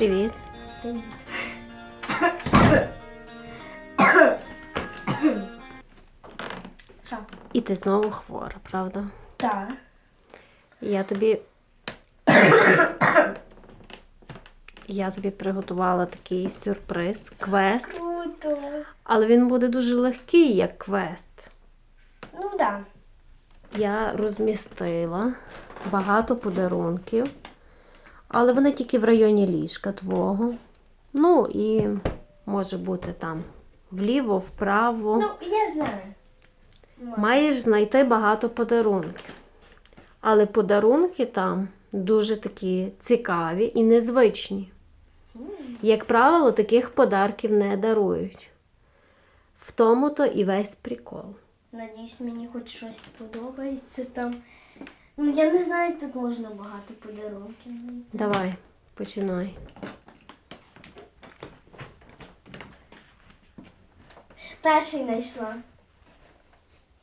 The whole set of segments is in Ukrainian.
Привіт. Привіт. Що? І ти знову хвора, правда? Так. Я тобі. Я тобі приготувала такий сюрприз, квест, Круто. але він буде дуже легкий, як квест. Ну да. Я розмістила багато подарунків, але вони тільки в районі ліжка твого. Ну і може бути там вліво, вправо. Ну, я знаю. Маєш знайти багато подарунків. Але подарунки там дуже такі цікаві і незвичні. Як правило, таких подарків не дарують. В тому то і весь прикол. Надіюсь, мені хоч щось сподобається там. Ну, я не знаю, тут можна багато подарунків знайти. Давай, починай. Перший знайшла.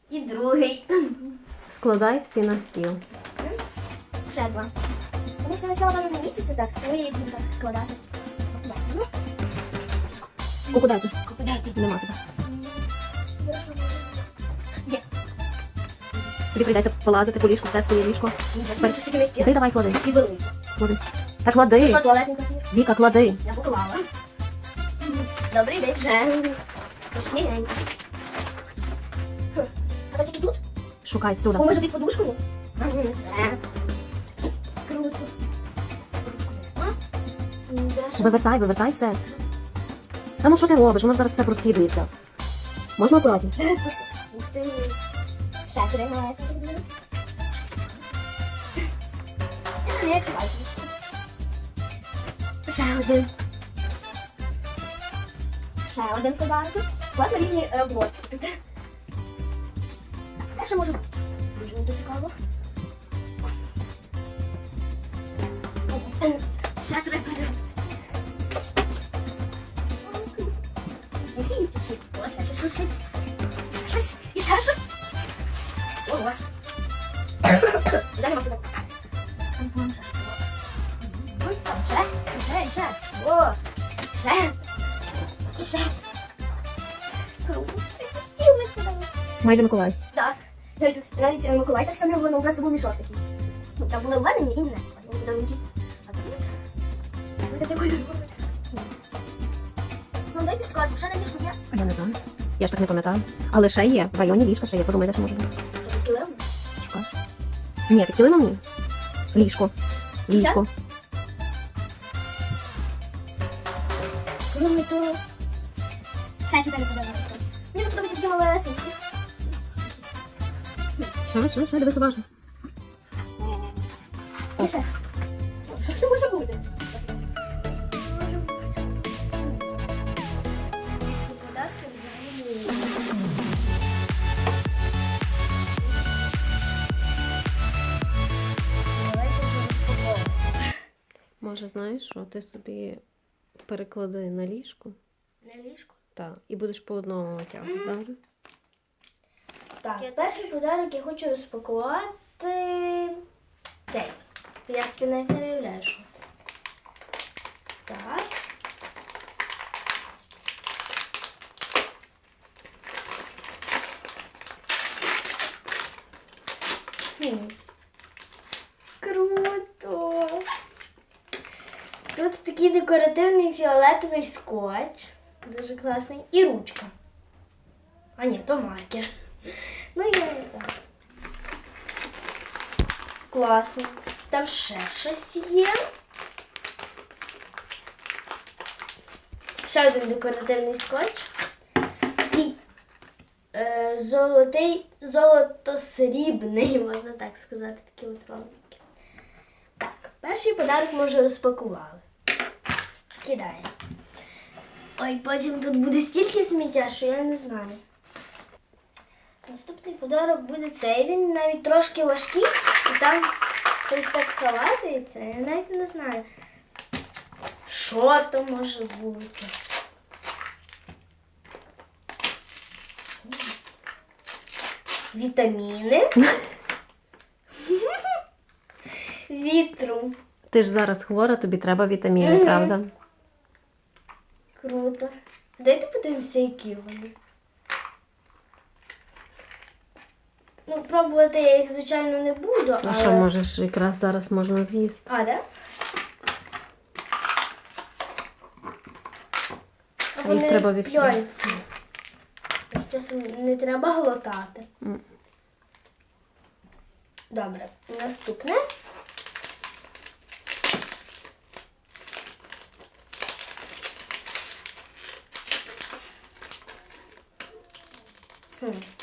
І другий. Складай всі на стіл. Ще два. Вони все знайшла в одному місці, так. Але я їх буду так складати. Так, ну, Куди ти? Нема тебе. Тобі прийдеться полазити по ліжку, це своє ліжко. Бачиш. Ти давай клади. Клади. Та клади. Що, туалетний папір? Віка, клади. Я поклала. Добрий день. Точненько. А то тільки тут? Шукай всюди. О, може під подушкою? Круто. Де ж? Вивертай, вивертай все. Та ну що ти робиш? Воно зараз все розкидується. Можна акуратніше? Ух ти. Ще три малесенькі були. Я як бачу. Ще один. Ще один подарунок. Класно різні роботи. Тут. Я ще можу. Дуже мені тут цікаво. Майже Миколай. Так. Навіть, навіть е, Миколай так само воно у нас був мішок такий. Ну, Там були введені і не. Подарунки. А тут. Таке кольорове. Ну, дай підсказку, ще на ліжку є. А я не знаю. Я ж так не пам'ятаю. Але ще є. В районі ліжка ще є. Подумай, де ж може бути. Що тут килим? Шукай. Ні, під килимом ні. Ліжко. Ліжко. Кроме того. Ще чотири подарунки. Мені подобається такі малесенькі. Ще, ще, ще, дивись уважно. Що це може бути? Може, знаєш, що ти собі переклади на ліжко. На ліжко. Так. І будеш по одному витягувати, правда? Так, перший подарунок я хочу розпакувати цей. Я собі навіть не уявляю, що. Так. Хм. Круто! Тут такий декоративний фіолетовий скотч. Дуже класний. І ручка. А ні, то маркер. Ну я не знаю. Класно. Там ще щось є. Ще один декоративний скотч. Такий е, золотий, золото-срібний, можна так сказати, такі от ролики. Так, перший подарок ми вже розпакували. Кидаємо. Ой, потім тут буде стільки сміття, що я не знаю. Наступний подарок буде цей. Він навіть трошки важкий, і там щось так калатається. Я навіть не знаю, що то може бути. Вітаміни. Вітру. Ти ж зараз хвора, тобі треба вітаміни, правда? Круто. Дайте подивимося, які вони. Ну, пробувати я їх, звичайно, не буду, Ну але... що, можеш якраз зараз можна з'їсти. А, да? А Їх вони треба відкрити. Їх часом не треба глотати. М. Добре, наступне. Хм.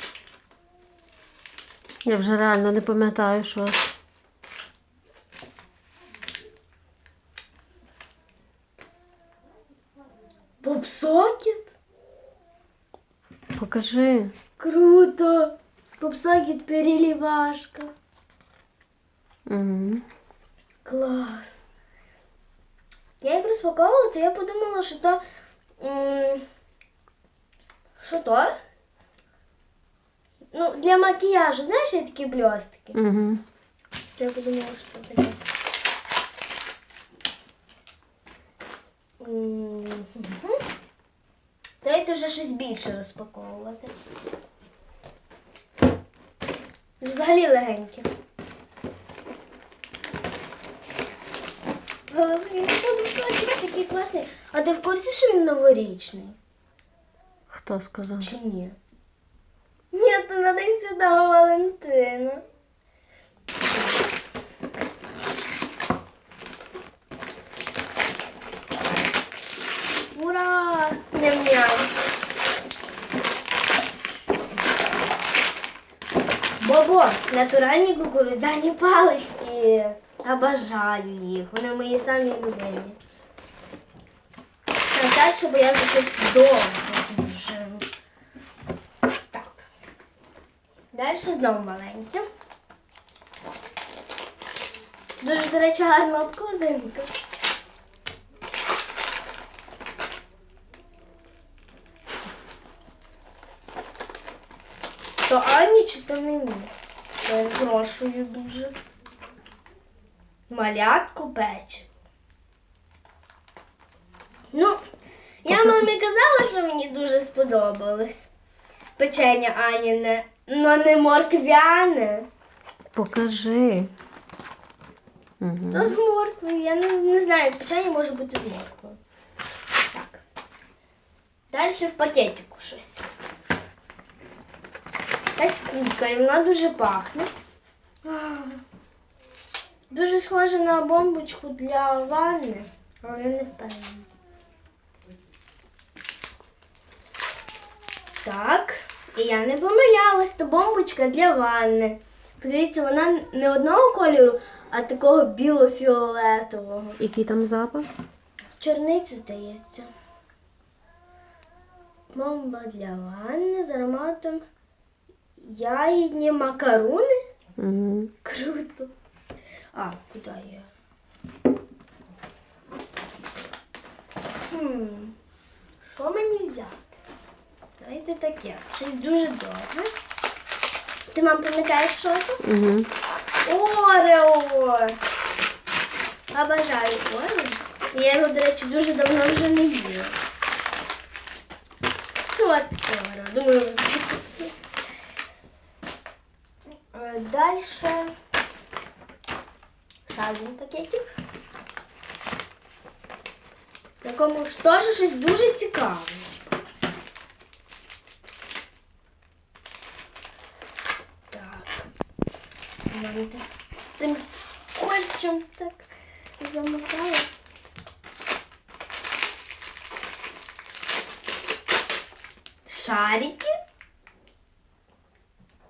Я вже реально не пам'ятаю, що. Попсокет? Покажи. Круто! Попсокет переливашка. Угу. Клас. Я їх розпаковувала, то я подумала, що то. Що то? Ну, для макіяжу, знаєш, є такі блістики. Угу. Я подумала, що це таке. М, мгм. Давайте вже щось більше розпаковувати. Взагалі легеньке. Головний подискочик такий класний. А ти в курсі, що він новорічний? Хто сказав? Чи ні? Ні, то на День Святого Валентина. Ура! Ням-ням. Бобо, натуральні кукурудзяні палички. Обожаю їх. Вони мої самі любимі. Далі, бо я вже щось довго дуже. Так. Далі знову маленьке. Дуже, до речі, гарна обкладинка. То Ані чи то мені? Перепрошую дуже. Малятку пече. Ну, я мамі казала, що мені дуже сподобалось. Печення Аніне, но не морквяне. Покажи. Угу. То з морквою. Я не, не знаю, печення може бути з морквою. Так. Далі в пакетику щось. Якась кулька, і вона дуже пахне. Дуже схожа на бомбочку для ванни, але я не впевнена. Так, і я не помилялась, то бомбочка для ванни. Подивіться, вона не одного кольору, а такого біло-фіолетового. Який там запах? Черниці, здається. Бомба для ванни з ароматом ягідні макаруни. Угу. Круто. А, куди я? Хм. Що мені взяти? Давайте таке. Щось дуже добре. Ти, мам, пам'ятаєш, що це? Угу. Орео! Обожаю Орео. Я його, до речі, дуже давно вже не їла. Ну, от Орео. Думаю, ви знаєте. Е, Дальше. Ще один пакетик. В якому ж теж щось дуже цікаве. Мене ти- тим скотчем так замотала. Шарики?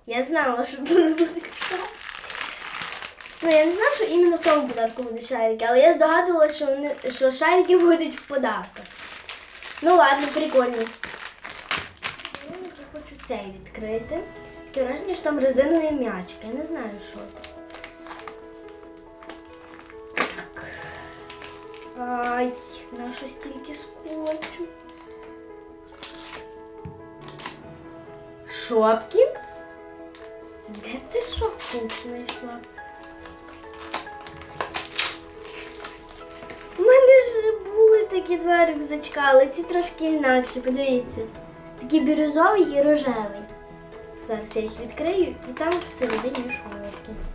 Я знала, що тут будуть шарики. Ну, я не знала, що іменно в тому подарку будуть шарики, але я здогадувалася, що, вони, що шарики будуть в подарках. Ну ладно, прикольно. Ну, Я хочу цей відкрити. Таке враження, що там резинові м'ячики. Я не знаю, що. Так. Ай, на що стільки скотчу. Шопкінс? Де ти Шопкінс знайшла? такі два рюкзачка, але ці трошки інакші, подивіться. Такий бірюзовий і рожевий. Зараз я їх відкрию і там всередині Шопкінс.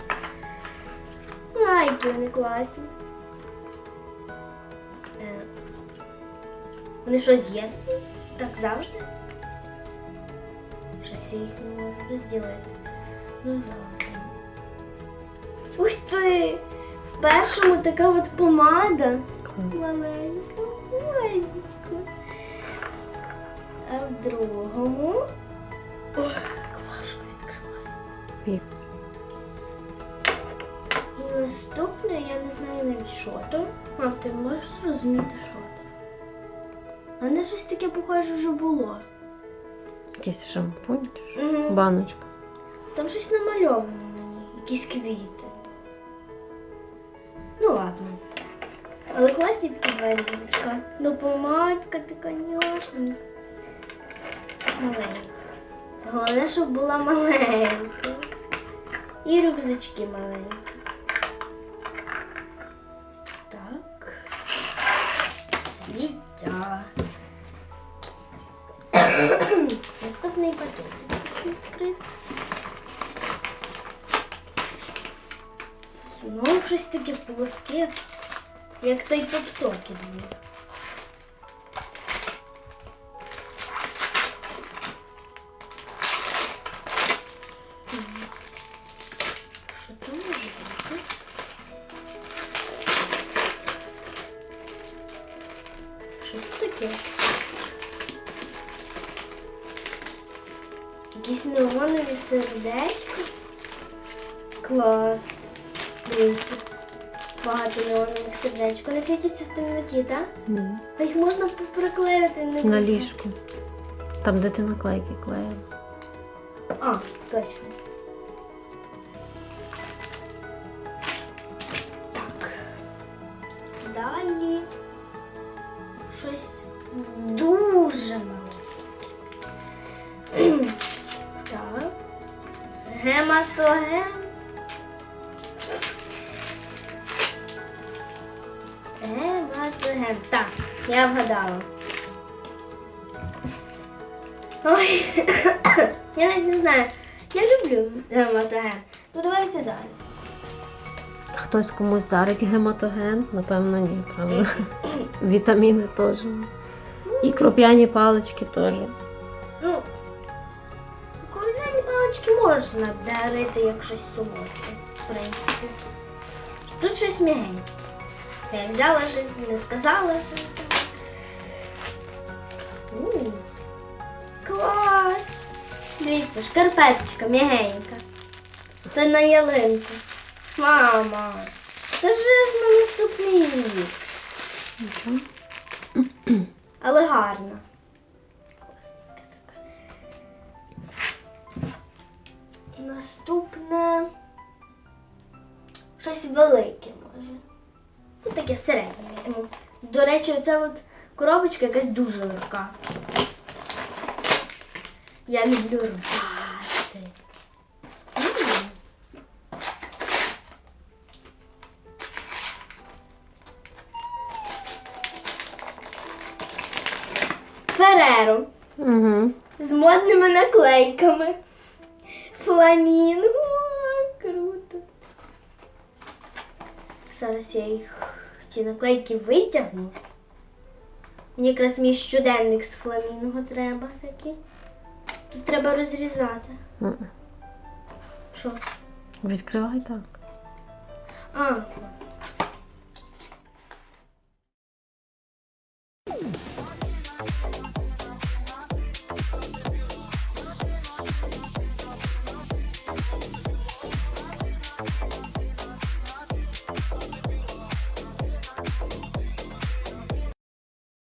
Ай, які вони класні. Е, Вони що з'єднані? Так завжди? Щось їх не можу розділити. Ну добре. Ух ти! В першому така от помада. Маленька, маленька. А в другому. Важко Вік. І наступне, я не знаю навіть що то. А, ти можеш зрозуміти, що то? А не щось таке, похоже, вже було. Якийсь шампунь, чи що? Угу. баночка. Там щось намальовано на ній, якісь квіти. Ну ладно. Але класні такі два. Ну, помадка така няшна. Маленька. Головне, щоб була маленька. І рюкзачки маленькі. Так. Сміття. Наступний пакетик відкрити. Знову щось таке плоске, як той попсокіт був. Якісь неонові сердечка. Клас. Дивіться. Багато неонових сердечок. Вони світяться в темноті, так? Ні. А їх можна приклеїти не На ліжку. Там, де ти наклейки клеїла. А, точно. Так. Далі. Щось дуже Гематоген. Гематоген. Так, я вгадала. Ой, я навіть не знаю. Я люблю гематоген. Ну давайте далі. Хтось комусь дарить гематоген, напевно, ні, правда. Вітаміни теж. І кроп'яні палички теж. Ну, можна дарити як щось солодке, в принципі. Тут щось м'ягеньке. Я взяла щось, не сказала щось. У, Клас! Дивіться, шкарпеточка м'ягенька. Це на ялинку. Мама, це ж на наступний рік. Але гарна. Наступне. Щось велике може. Ну, таке середнє візьму. До речі, оця от коробочка якась дуже легка. Я люблю рвати. Фереро. Угу. з модними наклейками. Фламінго. Круто. Зараз я їх ті наклейки витягну. Мені якраз мій щоденник з фламінго треба такий. Тут треба розрізати. Що? Відкривай так. А,